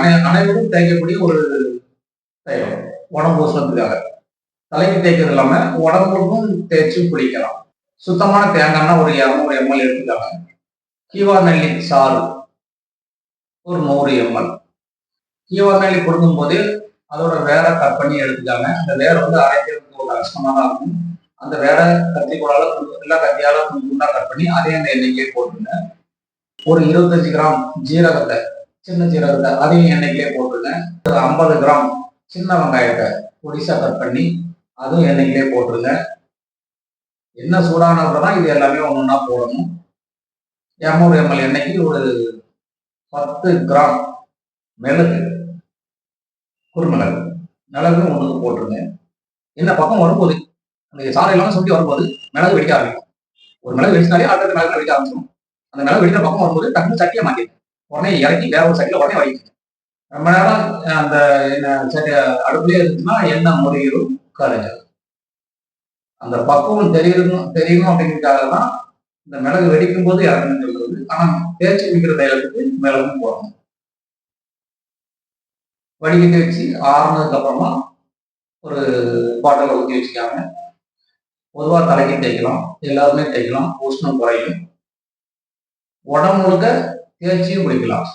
அனை அனைவரும் தேய்க்கக்கூடிய ஒரு தைலம் உடம்பு உஷ்ணத்துக்காக தலைக்கு தேய்க்கிறது இல்லாம உடம்புக்கும் தேய்ச்சி குளிக்கலாம். சுத்தமான தேங்காய்னா ஒரு இரநூறு எம்எல் எடுத்துக்காங்க. கீவா நெல்லி சாறு ஒரு நூறு எம்எல். கீவா நெல்லி கொடுக்கும் போது அதோட வேற கட் பண்ணி எடுத்துக்காங்க. அந்த வேற வந்து அரைக்கிறதுக்கு ஒரு கஷ்டமா தான் இருக்கும். அந்த வேரை கூடால இல்லை கத்தியால துண்டு கட் பண்ணி அதே அந்த எண்ணெய்க்கே போட்டுருங்க ஒரு இருபத்தஞ்சு கிராம் ஜீரகத்தை சின்ன ஜீரகத்தை அதையும் எண்ணெய்க்கே போட்டுருங்க. ஒரு ஐம்பது கிராம் சின்ன வெங்காயத்தை பொடிசா கட் பண்ணி அதுவும் எண்ணெய்க்கிலே போட்டுருங்க. என்ன சூடானப்ப தான் இது எல்லாமே ஒன்றா போடணும். இரநூறு எம்எல் எண்ணெய்க்கு ஒரு பத்து கிராம் மிளகு குறுமிளகு மிளகு ஒன்றுக்கு போட்டுருங்க. என்ன பக்கம் வரும்போது அந்த சாலை இல்லாமல் சுண்டி வரும்போது மிளகு வெடிக்க ஆரம்பிக்கும். ஒரு மிளகு வெடிச்சினாலே அடுத்த மிளகு வெடிக்க ஆரம்பிச்சிடும் அந்த மிளகு வெடிக்கிற பக்கம் வரும்போது டக்குனு சட்டியை மாட்டிடும் உடனே இறக்கி வேற ஒரு சட்டியில் உடனே வடிக்கும் ரொம்ப நேரம் அந்த சட்டி அடுப்புலேயே இருந்துச்சுன்னா எண்ணெய் முறையிடும் கரைஞ்சல் அந்த பக்குவம் தெரியணும் தெரியணும் அப்படிங்கிறதுக்காக தான் இந்த மிளகு வெடிக்கும் போது இறங்கணும்னு சொல்றது. ஆனால் தேய்ச்சி குடிக்கிற தைலத்துக்கு மிளகும் போடணும். வடிகட்டி வச்சு ஆறுனதுக்கு அப்புறமா ஒரு பாட்டில் ஊற்றி வச்சுக்காங்க பொதுவாக தலைக்கு தேய்க்கலாம் எல்லாருமே தேய்க்கலாம் உஷ்ணம் குறையும். உடம்பு முழுக்க தேய்ச்சியும் குடிக்கலாம்